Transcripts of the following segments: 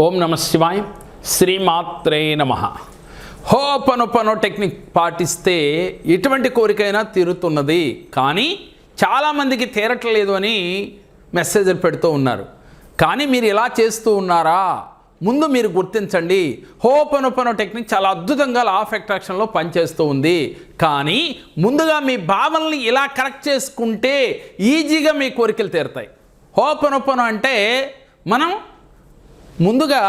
ఓం నమ శివాయ శ్రీమాత్రే నమ. హోపనొపనో టెక్నిక్ పాటిస్తే ఎటువంటి కోరికైనా తీరుతున్నది. కానీ చాలామందికి తీరట్లేదు అని మెసేజ్లు పెడుతూ ఉన్నారు. కానీ మీరు ఇలా చేస్తూ ఉన్నారా? ముందు మీరు గుర్తించండి. హోపనొపనో టెక్నిక్ చాలా అద్భుతంగా లా ఆఫ్ అట్రాక్షన్లో పనిచేస్తూ ఉంది. కానీ ముందుగా మీ భావనల్ని ఇలా కరెక్ట్ చేసుకుంటే ఈజీగా మీ కోరికలు తీరుతాయి. హోపనొపనో అంటే మనం ముందుగా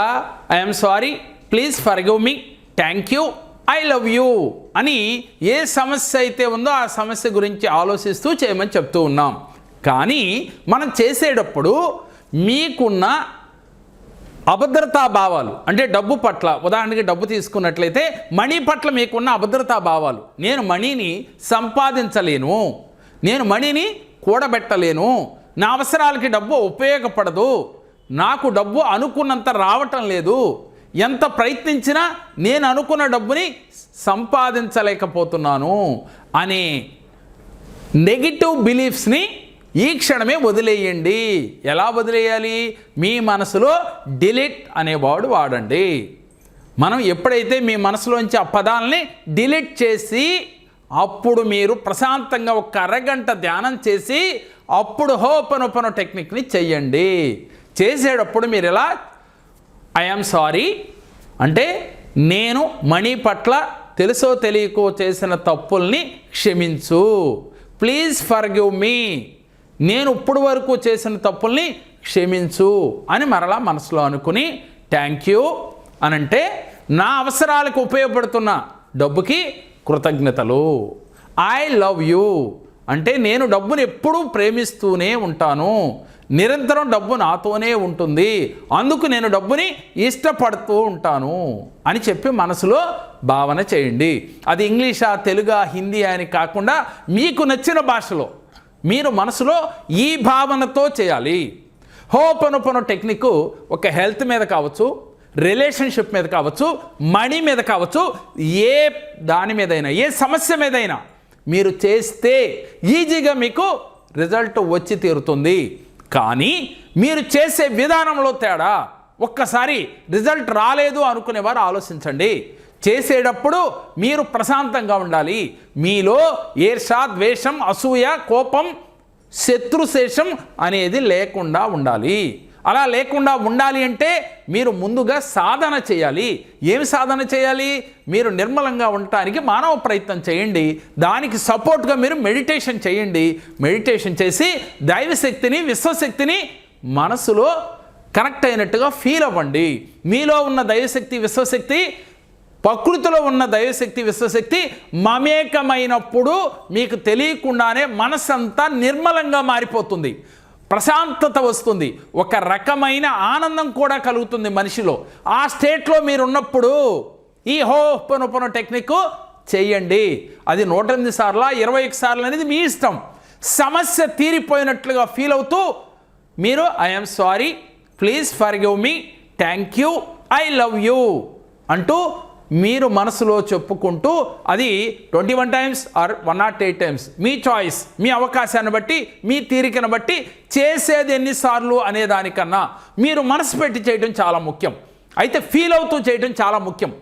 I'm sorry please forgive me thank you I love you అని ఏ సమస్య అయితే ఉందో ఆ సమస్య గురించి ఆలోచిస్తూ చేయమని చెప్తూ ఉన్నాం. కానీ మనం చేసేటప్పుడు మీకున్న అభద్రతా భావాలు అంటే డబ్బు పట్ల ఉదాహరణకి డబ్బు తీసుకున్నట్లయితే మనీ పట్ల మీకున్న అభద్రతా భావాలు నేను మనీని సంపాదించలేను. నేను మనీని కూడబెట్టలేను. నా అవసరాలకి డబ్బు ఉపయోగపడదు. నాకు డబ్బు అనుకున్నంత రావటం లేదు. ఎంత ప్రయత్నించినా నేను అనుకున్న డబ్బుని సంపాదించలేకపోతున్నాను అనే నెగిటివ్ బిలీఫ్స్ని ఈ క్షణమే వదిలేయండి. ఎలా వదిలేయాలి? మీ మనసులో డిలీట్ అనే వాడండి. మనం ఎప్పుడైతే మీ మనసులోంచి ఆ పదాలని డిలీట్ చేసి అప్పుడు మీరు ప్రశాంతంగా ఒక అరగంట ధ్యానం చేసి అప్పుడు హోపనొపన టెక్నిక్ని చెయ్యండి. చేసేటప్పుడు మీరు ఎలా? ఐఎమ్ సారీ అంటే నేను మణి పట్ల తెలుసో తెలియకో చేసిన తప్పుల్ని క్షమించు. ప్లీజ్ ఫర్గివ్ మీ నేను ఇప్పుడు వరకు చేసిన తప్పుల్ని క్షమించు అని మరలా మనసులో అనుకుని థ్యాంక్ యూ అని అంటే నా అవసరాలకు ఉపయోగపడుతున్న డబ్బుకి కృతజ్ఞతలు. ఐ లవ్ యూ అంటే నేను డబ్బును ఎప్పుడూ ప్రేమిస్తూనే ఉంటాను. నిరంతరం డబ్బు నాతోనే ఉంటుంది. అందుకు నేను డబ్బుని ఇష్టపడుతూ ఉంటాను అని చెప్పి మనసులో భావన చేయండి. అది ఇంగ్లీషా తెలుగా హిందీ అని కాకుండా మీకు నచ్చిన భాషలో మీరు మనసులో ఈ భావనతో చేయాలి. హోపనొపన టెక్నిక్ ఒక హెల్త్ మీద కావచ్చు రిలేషన్షిప్ మీద కావచ్చు మనీ మీద కావచ్చు ఏ దాని మీదైనా ఏ సమస్య మీదైనా మీరు చేస్తే ఈజీగా మీకు రిజల్ట్ వచ్చి తీరుతుంది. కానీ మీరు చేసే విధానంలో తేడా. ఒక్కసారి రిజల్ట్ రాలేదు అనుకునేవారు ఆలోచించండి. చేసేటప్పుడు మీరు ప్రశాంతంగా ఉండాలి. మీలో ఈర్ష ద్వేషం అసూయ కోపం శత్రుశేషం అనేది లేకుండా ఉండాలి. అలా లేకుండా ఉండాలి అంటే మీరు ముందుగా సాధన చేయాలి. ఏమి సాధన చేయాలి? మీరు నిర్మలంగా ఉండటానికి మానవ ప్రయత్నం చేయండి. దానికి సపోర్ట్గా మీరు మెడిటేషన్ చేయండి. మెడిటేషన్ చేసి దైవశక్తిని విశ్వశక్తిని మనసులో కనెక్ట్ అయినట్టుగా ఫీల్ అవ్వండి. మీలో ఉన్న దైవశక్తి విశ్వశక్తి ప్రకృతిలో ఉన్న దైవశక్తి విశ్వశక్తి మమేకమైనప్పుడు మీకు తెలియకుండానే మనసంతా నిర్మలంగా మారిపోతుంది. ప్రశాంతత వస్తుంది. ఒక రకమైన ఆనందం కూడా కలుగుతుంది మనిషిలో. ఆ స్టేట్లో మీరున్నప్పుడు ఈ హోపనొపన టెక్నిక్ చేయండి అది నూట ఎనిమిది సార్లా ఇరవై ఒక సార్లు అనేది మీ ఇష్టం. సమస్య తీరిపోయినట్లుగా ఫీల్ అవుతూ మీరు I'm sorry please forgive me thank you I love you అంటూ మీరు మనసులో చెప్పుకుంటూ అది twenty one times or one not eight times me choice మీ అవకాశాన్ని బట్టి మీ తీరికను బట్టి చేసేది ఎన్నిసార్లు అనే దానికన్నా మీరు మనసు పెట్టి చేయడం చాలా ముఖ్యం. అయితే ఫీల్ అవుతూ చేయడం చాలా ముఖ్యం.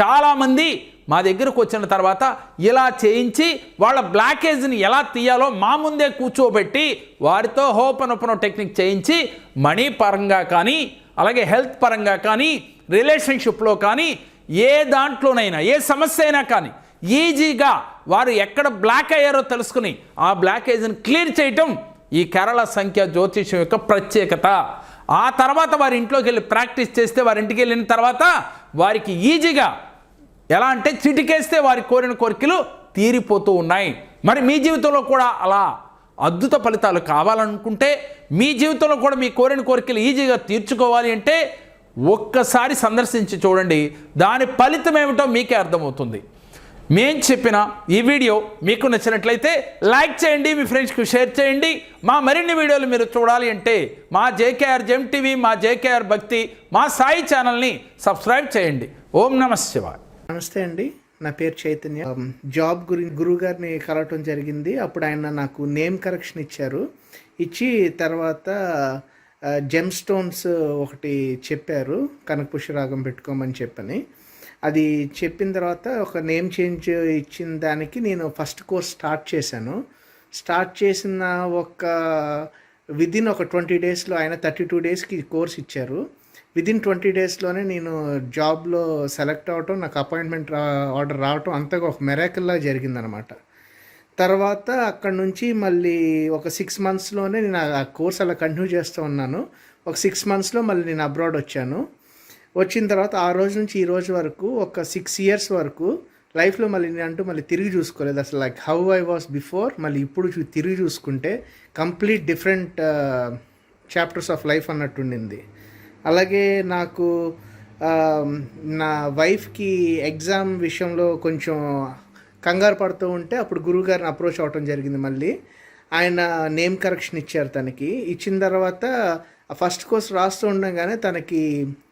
చాలామంది మా దగ్గరకు వచ్చిన తర్వాత ఇలా చేయించి వాళ్ళ బ్లాకేజ్ని ఎలా తీయాలో మా ముందే కూర్చోబెట్టి వారితో హోపనొపనో టెక్నిక్ చేయించి మనీ పరంగా కానీ అలాగే హెల్త్ పరంగా కానీ రిలేషన్షిప్లో కానీ ఏ దాంట్లోనైనా ఏ సమస్య అయినా కానీ ఈజీగా వారు ఎక్కడ బ్లాక్ అయ్యారో తెలుసుకుని ఆ బ్లాకేజ్ని క్లియర్ చేయటం ఈ కేరళ సంఖ్య జ్యోతిషం యొక్క ప్రత్యేకత. ఆ తర్వాత వారి ఇంట్లోకి వెళ్ళి ప్రాక్టీస్ చేస్తే వారి ఇంటికి వెళ్ళిన తర్వాత వారికి ఈజీగా ఎలా అంటే చిటికేస్తే వారి కోరిన కోరికలు తీరిపోతూ ఉన్నాయి. మరి మీ జీవితంలో కూడా అలా అద్భుత ఫలితాలు కావాలనుకుంటే మీ జీవితంలో కూడా మీ కోరిన కోరికలు ఈజీగా తీర్చుకోవాలి అంటే ఒక్కసారి సందర్శించి చూడండి. దాని ఫలితం ఏమిటో మీకే అర్థమవుతుంది. మేం చెప్పిన ఈ వీడియో మీకు నచ్చినట్లయితే లైక్ చేయండి మీ ఫ్రెండ్స్కి షేర్ చేయండి. మా మరిన్ని వీడియోలు మీరు చూడాలి అంటే మా జేకేఆర్ జెమ్ టీవీ మా జేకేఆర్ భక్తి మా సాయి ఛానల్ని సబ్స్క్రైబ్ చేయండి. ఓం నమ శివాయ్. నమస్తే అండి. నా పేరు చైతన్య. జాబ్ గురించి గురువు గారిని కలవటం జరిగింది. అప్పుడు ఆయన నాకు నేమ్ కరెక్షన్ ఇచ్చారు. ఇచ్చి తర్వాత జెమ్ స్టోన్స్ ఒకటి చెప్పారు కనకపుష్య రాగం పెట్టుకోమని చెప్పని. అది చెప్పిన తర్వాత ఒక నేమ్ చేంజ్ ఇచ్చిన దానికి నేను ఫస్ట్ కోర్స్ స్టార్ట్ చేశాను. స్టార్ట్ చేసిన ఒక విదిన్ ఒక ట్వంటీ డేస్లో ఆయన థర్టీ టూ డేస్కి కోర్స్ ఇచ్చారు. విదిన్ ట్వంటీ డేస్లోనే నేను జాబ్లో సెలెక్ట్ అవ్వటం నాకు అపాయింట్మెంట్ రా ఆర్డర్ రావటం అంతగా ఒక మెరాకిల్లా జరిగిందనమాట తర్వాత అక్కడ నుంచి మళ్ళీ ఒక సిక్స్ మంత్స్లోనే నేను ఆ కోర్స్ అలా కంటిన్యూ చేస్తూ ఉన్నాను. ఒక సిక్స్ మంత్స్లో మళ్ళీ నేను అబ్రాడ్ వచ్చాను. వచ్చిన తర్వాత ఆ రోజు నుంచి ఈ రోజు వరకు ఒక సిక్స్ ఇయర్స్ వరకు లైఫ్లో మళ్ళీ నేను అంటూ మళ్ళీ తిరిగి చూసుకోలేదు. అసలు like how I was before మళ్ళీ ఇప్పుడు తిరిగి చూసుకుంటే complete different chapters of life అన్నట్టు ఉండింది. అలాగే నాకు um, నా వైఫ్కి ఎగ్జామ్ విషయంలో కొంచెం కంగారు పడుతూ ఉంటే అప్పుడు గురువుగారిని అప్రోచ్ అవ్వటం జరిగింది మళ్ళీ. ఆయన నేమ్ కరెక్షన్ ఇచ్చారు తనకి. ఇచ్చిన తర్వాత ఆ ఫస్ట్ కోర్స్ రాస్తూ ఉండగానే తనకి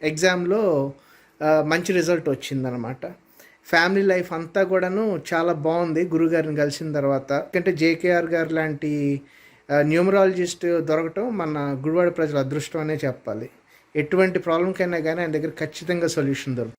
ఎగ్జామ్లో మంచి రిజల్ట్ వచ్చిందనమాట ఫ్యామిలీ లైఫ్ అంతా కూడాను చాలా బాగుంది. గురుగారిని కలిసిన తర్వాత. ఎందుకంటే జేకేఆర్ గారు లాంటి న్యూమరాలజిస్ట్ దొరకటం మన గుడివాడ ప్రజల అదృష్టం అనే చెప్పాలి. ఎటువంటి ప్రాబ్లంకైనా కానీ ఆయన దగ్గర ఖచ్చితంగా సొల్యూషన్ దొరుకుతుంది.